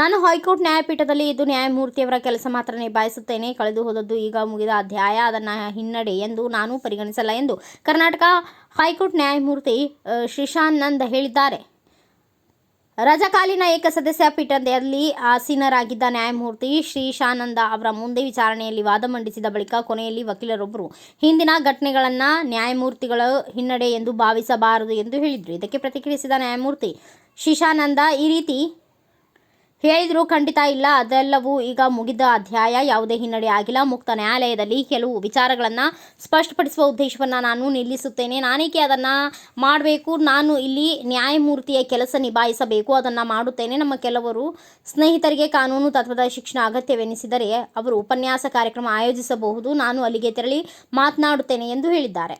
ನಾನು ಹೈಕೋರ್ಟ್ ನ್ಯಾಯಪೀಠದಲ್ಲಿ ಇದು ನ್ಯಾಯಮೂರ್ತಿಯವರ ಕೆಲಸ ಮಾತ್ರ ನಿಭಾಯಿಸುತ್ತೇನೆ. ಕಳೆದು ಹೋದದ್ದು ಈಗ ಮುಗಿದ ಅಧ್ಯಾಯ. ಅದನ್ನು ಹಿನ್ನಡೆ ಎಂದು ನಾನು ಪರಿಗಣಿಸಲ್ಲ ಎಂದು ಕರ್ನಾಟಕ ಹೈಕೋರ್ಟ್ ನ್ಯಾಯಮೂರ್ತಿ ಶ್ರೀಶಾನಂದ್ ಹೇಳಿದ್ದಾರೆ. ರಜಕಾಲೀನ ಏಕಸದಸ್ಯ ಪೀಠದಲ್ಲಿ ಆಸೀನರಾಗಿದ್ದ ನ್ಯಾಯಮೂರ್ತಿ ಶ್ರೀಶಾನಂದ ಅವರ ಮುಂದೆ ವಿಚಾರಣೆಯಲ್ಲಿ ವಾದ ಮಂಡಿಸಿದ ಬಳಿಕ ಕೊನೆಯಲ್ಲಿ ವಕೀಲರೊಬ್ಬರು, ಹಿಂದಿನ ಘಟನೆಗಳನ್ನು ನ್ಯಾಯಮೂರ್ತಿಗಳ ಹಿನ್ನಡೆ ಎಂದು ಭಾವಿಸಬಾರದು ಎಂದು ಹೇಳಿದರು. ಇದಕ್ಕೆ ಪ್ರತಿಕ್ರಿಯಿಸಿದ ನ್ಯಾಯಮೂರ್ತಿ ಶ್ರೀಶಾನಂದ ಈ ರೀತಿ ಹೇಳಿದ್ರು, ಖಂಡಿತ ಇಲ್ಲ. ಅದೆಲ್ಲವೂ ಈಗ ಮುಗಿದ ಅಧ್ಯಾಯ. ಯಾವುದೇ ಹಿನ್ನಡೆ ಆಗಿಲ್ಲ. ಮುಕ್ತ ನ್ಯಾಯಾಲಯದಲ್ಲಿ ಕೆಲವು ವಿಚಾರಗಳನ್ನು ಸ್ಪಷ್ಟಪಡಿಸುವ ಉದ್ದೇಶವನ್ನು ನಾನು ನಿಲ್ಲಿಸುತ್ತೇನೆ. ನಾನೇಕೆ ಅದನ್ನು ಮಾಡಬೇಕು? ನಾನು ಇಲ್ಲಿ ನ್ಯಾಯಮೂರ್ತಿಯ ಕೆಲಸ ನಿಭಾಯಿಸಬೇಕು. ಅದನ್ನು ಮಾಡುತ್ತೇನೆ. ನಮ್ಮ ಕೆಲವರು ಸ್ನೇಹಿತರಿಗೆ ಕಾನೂನು, ತತ್ವದ ಶಿಕ್ಷಣ ಅಗತ್ಯವೆನಿಸಿದರೆ ಅವರು ಉಪನ್ಯಾಸ ಕಾರ್ಯಕ್ರಮ ಆಯೋಜಿಸಬಹುದು. ನಾನು ಅಲ್ಲಿಗೆ ತೆರಳಿ ಮಾತನಾಡುತ್ತೇನೆ ಎಂದು ಹೇಳಿದ್ದಾರೆ.